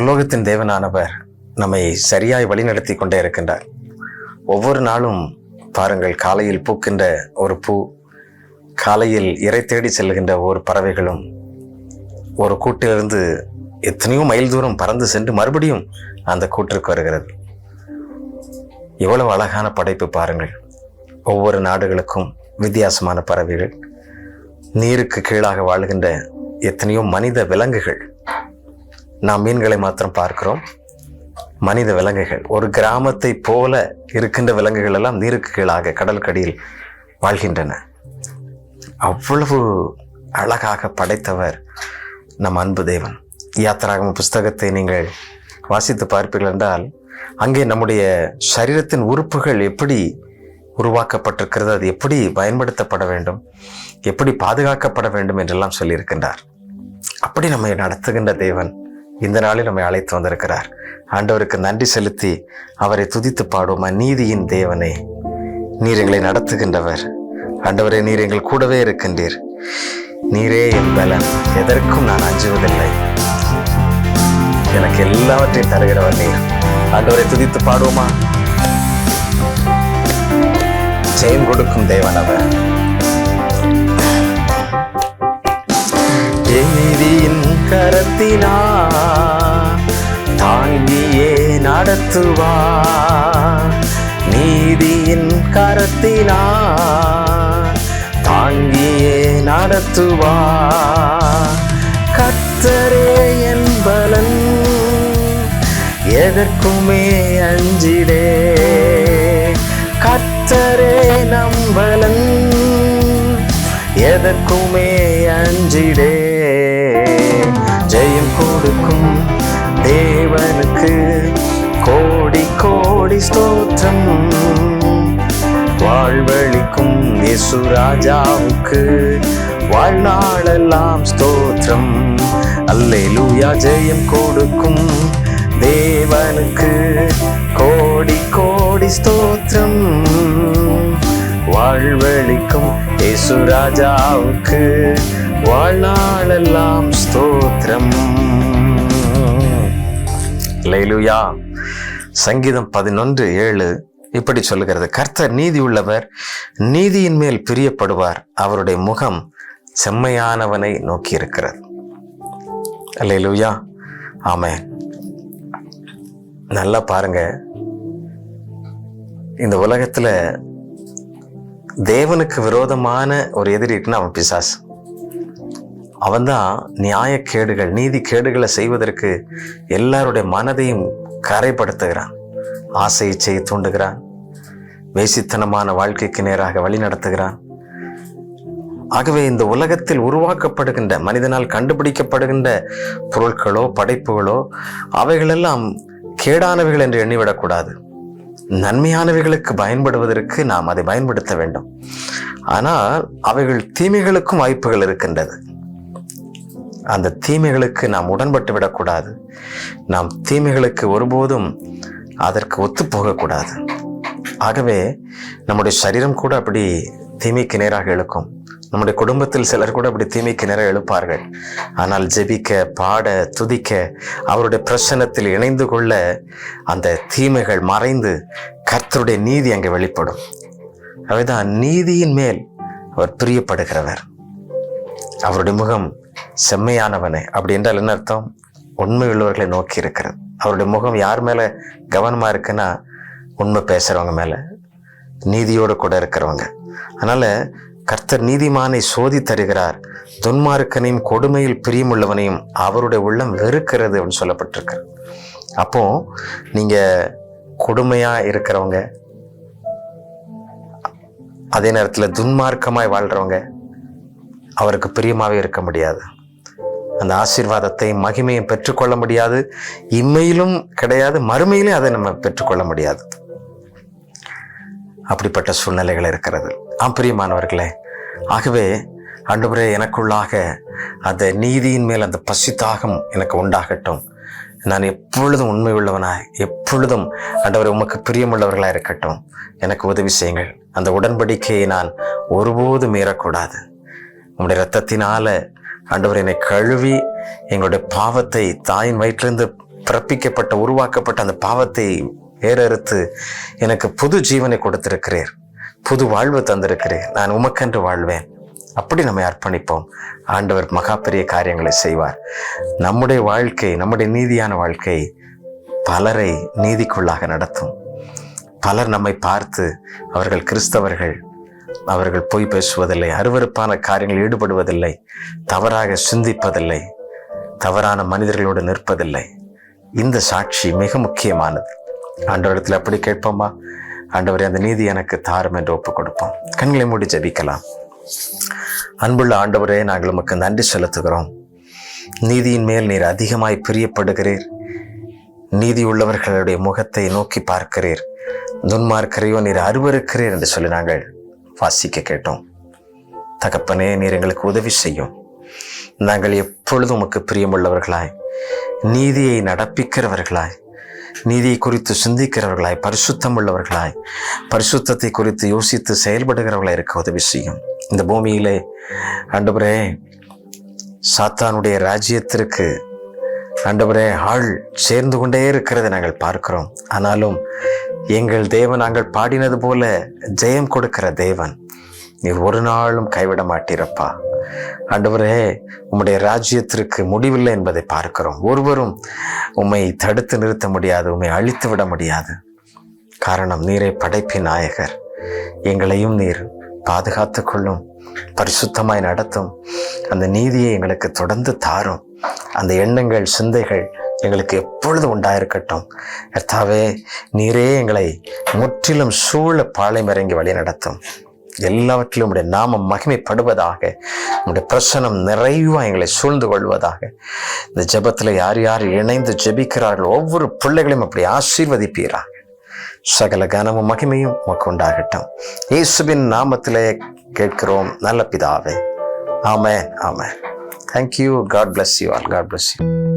பரலோகத்தின் தேவனானவர் நம்மை சரியாய் வழிநடத்தி கொண்டே இருக்கின்றார். ஒவ்வொரு நாளும் பாருங்கள் காலையில் பூக்கின்ற ஒரு பூ காலையில் இறை தேடி செல்கின்ற ஒரு பறவைகளும் ஒரு கூட்டிலிருந்து எத்தனையோ மைல் தூரம் பறந்து சென்று மறுபடியும் அந்த கூட்டிற்கு வருகிறது. எவ்வளவு அழகான படைப்பு பாருங்கள். ஒவ்வொரு நாடுகளுக்கும் வித்தியாசமான பறவைகள் நீருக்கு கீழாக வாழ்கின்ற எத்தனையோ மனித விலங்குகள் நாம் மீன்களை மாத்திரம் பார்க்கிறோம். மனித விலங்குகள். ஒரு கிராமத்தை போல இருக்கின்ற விலங்குகள் எல்லாம் நீருக்கு கீழாக கடலுக்கடியில் வாழ்கின்றன. அவ்வளவு அழகாக படைத்தவர் நம் அன்பு தேவன். யாத்திராகம புஸ்தகத்தை நீங்கள் வாசித்து பார்ப்பீர்கள் என்றால் அங்கே நம்முடைய சரீரத்தின் உறுப்புகள் எப்படி உருவாக்கப்பட்டிருக்கிறது அது எப்படி பயன்படுத்தப்பட வேண்டும் எப்படி பாதுகாக்கப்பட வேண்டும் என்றெல்லாம் சொல்லியிருக்கின்றார். அப்படி நம்மை நடத்துகின்ற தேவன் இந்த நாளில் நம்மை அழைத்து வந்திருக்கிறார். ஆண்டவருக்கு நன்றி செலுத்தி அவரை துதித்து பாடுவோமா. நீதியின் தேவனே நீர் எங்களை நடத்துகின்றவர். ஆண்டவரே நீர் எங்கள் கூடவே இருக்கின்றீர். நீரே என் பலன். எதற்கும் நான் அஞ்சுவதில்லை. எனக்கு எல்லாவற்றையும் தருகிறவர் நீர். ஆண்டவரை துதித்து பாடுவோமா? ஜெயம் கொடுக்கும் தேவன் அவர். நீதியின் கரத்தினா தாங்கியே நடத்துவா நீதியின் கரத்தினா தாங்கியே நடத்துவா கத்தரே என் பலன் எதற்குமே அஞ்சிடே. கத்தரே நம்பலன் எதற்குமே அஞ்சிடே. இருக்கும் தேவனுக்கு கோடி கோடி ஸ்தோத்திரம். வாழ்வழிக்கும் இயேசு ராஜாவுக்கு வாழ்நாளெல்லாம் ஸ்தோத்திரம். அல்லேலூயா ஜெயம் கொடுக்கும் தேவனுக்கு கோடி கோடி ஸ்தோத்திரம். வாழ்வழிக்கும் இயேசு ராஜாவுக்கு வாழ்நாளெல்லாம் ஸ்தோத்திரம். ஹலையிலுயா சங்கீதம் பதினொன்று ஏழு. இப்படி சொல்லுகிறது. கர்த்தர் நீதி உள்ளவர் நீதியின் மேல் பிரியப்படுவார். அவருடைய முகம் செம்மையானவனை நோக்கி இருக்கிறது அல்லையிலுயா ஆமே நல்லா பாருங்க. இந்த உலகத்துல தேவனுக்கு விரோதமான ஒரு எதிரி இருக்குன்னா அவன் பிசாசு. அவன்தான் நியாயக்கேடுகள் நீதி கேடுகளை செய்வதற்கு எல்லாருடைய மனதையும் கரைப்படுத்துகிறான் ஆசை செய்ய தூண்டுகிறான். வேசித்தனமான வாழ்க்கைக்கு நேராக வழி நடத்துகிறான். ஆகவே இந்த உலகத்தில் உருவாக்கப்படுகின்ற மனிதனால் கண்டுபிடிக்கப்படுகின்ற பொருட்களோ படைப்புகளோ அவைகளெல்லாம் கேடானவைகள் என்று எண்ணிவிடக்கூடாது. நன்மையானவைகளுக்கு பயன்படுவதற்கு நாம் அதை பயன்படுத்த வேண்டும். ஆனால் அவைகள் தீமைகளுக்கும் வாய்ப்புகள் இருக்கின்றது. அந்த தீமைகளுக்கு நாம் உடன்பட்டு விடக்கூடாது. நாம் தீமைகளுக்கு ஒருபோதும் அதற்கு ஒத்து போகக்கூடாது. ஆகவே நம்முடைய சரீரம் கூட அப்படி தீமைக்கு நேராக இழுக்கும். நம்முடைய குடும்பத்தில் சிலர் கூட அப்படி தீமைக்கு நேராக எழுப்பார்கள் ஆனால் ஜெபிக்க பாட துதிக்க அவருடைய பிரசனத்தில் இணைந்து கொள்ள அந்த தீமைகள் மறைந்து கர்த்தருடைய நீதி அங்கே வெளிப்படும். அவைதான் நீதியின் மேல் அவர் பிரியப்படுகிறவர். அவருடைய முகம் செம்மையானவனே அப்படி என்றால் என்ன அர்த்தம்? உண்மை உள்ளவர்களை நோக்கி இருக்கிறது. அவருடைய முகம் யார் மேலே கவனமாக இருக்குன்னா உண்மை பேசுகிறவங்க மேலே நீதியோடு கூட இருக்கிறவங்க. அதனால் கர்த்தர் நீதிமானை சோதி தருகிறார். துன்மார்க்கனையும் கொடுமையில் பிரியமுள்ளவனையும் அவருடைய உள்ளம் வெறுக்கிறது அப்படின்னு சொல்லப்பட்டிருக்கு அப்போ நீங்கள் கொடுமையாக இருக்கிறவங்க அதே நேரத்தில் துன்மார்க்கமாய் வாழ்கிறவங்க அவருக்கு பிரியமாகவே இருக்க முடியாது. அந்த ஆசீர்வாதத்தை மகிமையும் பெற்றுக்கொள்ள முடியாது. இம்மையிலும் கிடையாது மறுமையிலும் அதை நம்ம பெற்றுக்கொள்ள முடியாது. அப்படிப்பட்ட சூழ்நிலைகள் இருக்கிறது. ஆம் பிரியமானவர்களே ஆகவே ஆண்டவரே எனக்குள்ளாக அந்த நீதியின் மேல் அந்த பசித்தாகம் எனக்கு உண்டாகட்டும். நான் எப்பொழுதும் உண்மை உள்ளவனாய் எப்பொழுதும் ஆண்டவரை உமக்கு பிரியமுள்ளவர்களாக இருக்கட்டும். எனக்கு உதவி செய்யுங்கள். அந்த உடன்படிக்கையை நான் ஒருபோதும் மீறக்கூடாது. உங்களுடைய ரத்தத்தினால ஆண்டவர் என்னை கழுவி எங்களுடைய பாவத்தை தாயின் வயிற்றிலிருந்து பிறப்பிக்கப்பட்ட உருவாக்கப்பட்ட அந்த பாவத்தை ஏறறுத்து எனக்கு புது ஜீவனை கொடுத்திருக்கிறீர். புது வாழ்வு தந்திருக்கிறீர். நான் உமக்கென்று வாழ்வேன். அப்படி நம்மை அர்ப்பணிப்போம். ஆண்டவர் மகா பெரிய காரியங்களை செய்வார். நம்முடைய வாழ்க்கை நம்முடைய நீதியான வாழ்க்கை பலரை நீதிக்குள்ளாக நடத்தும். பலர் நம்மை பார்த்து அவர்கள் கிறிஸ்தவர்கள் அவர்கள் பொய் பேசுவதில்லை அருவருப்பான காரியங்களில் ஈடுபடுவதில்லை தவறாக சிந்திப்பதில்லை தவறான மனிதர்களோடு நிற்பதில்லை. இந்த சாட்சி மிக முக்கியமானது. ஆண்டவரிடத்தில் அப்படி கேட்போமா? ஆண்டவரே அந்த நீதி எனக்கு தாரும் என்று ஒப்புக் கொடுப்போம் கண்களை மூடி ஜெபிக்கலாம். அன்புள்ள ஆண்டவரே நாங்கள் உமக்கு நன்றி செலுத்துகிறோம். நீதியின் மேல் நீர் அதிகமாய் பிரியப்படுகிறீர். நீதி உள்ளவர்களுடைய முகத்தை நோக்கி பார்க்கிறீர். துன்மார்க்கரையோ நீர் அருவருக்கிறீர் என்று சொல்லி நாங்கள் வாசிக்க கேட்டோம். தகப்பனே நீர் எங்களுக்கு உதவி செய்யும். நாங்கள் எப்பொழுதும் உமக்கு பிரியமுள்ளவர்களாய் நீதியை நடப்பிக்கிறவர்களாய் நீதியை குறித்து சிந்திக்கிறவர்களாய் பரிசுத்தம் உள்ளவர்களாய் பரிசுத்தத்தை குறித்து யோசித்து செயல்படுகிறவர்களாய் இருக்க உதவி செய்யும். இந்த பூமியிலே ஆண்டவரே சாத்தானுடைய ராஜ்யத்திற்கு ஆண்டவரே ஆள் சேர்ந்து கொண்டே இருக்கிறதை நாங்கள் பார்க்கிறோம். ஆனாலும் எங்கள் தேவன் நாங்கள் பாடினது போல ஜெயம் கொடுக்கிற தேவன் நீர் ஒரு நாளும் கைவிட மாட்டீரப்பா. ஆண்டவரே உம்முடைய ராஜ்யத்திற்கு முடிவில்லை என்பதை பார்க்கிறோம். ஒருவரும் உம்மை தடுத்து நிறுத்த முடியாது உம்மை அழித்து விட முடியாது. காரணம் நீரை படைப்பின் நாயகர். எங்களையும் நீர் பாதுகாத்து கொள்ளும் பரிசுத்தமாய் நடத்தும். அந்த நீதியை எங்களுக்கு தொடர்ந்து தாரும். அந்த எண்ணங்கள் சிந்தைகள் எங்களுக்கு எப்பொழுது உண்டாயிருக்கட்டும்? கர்த்தாவே நீரே எங்களை முற்றிலும் சூழ பாலை மறங்கி வழி நடத்தும். எல்லாவற்றிலும் உடைய நாமம் மகிமைப்படுவதாக உடைய பிரசனம் நிறைவா எங்களை சூழ்ந்து கொள்வதாக. இந்த ஜெபத்தில் யார் யார் இணைந்து ஜெபிக்கிறார்கள் ஒவ்வொரு பிள்ளைகளையும் அப்படி ஆசீர்வதிப்பீராக. சகல கனமும் மகிமையும் உமக்கு உண்டாகட்டும். இயேசுவின் நாமத்திலே கேட்கிறோம் நல்ல பிதாவே. ஆமென். Thank you. God bless you all. God bless you.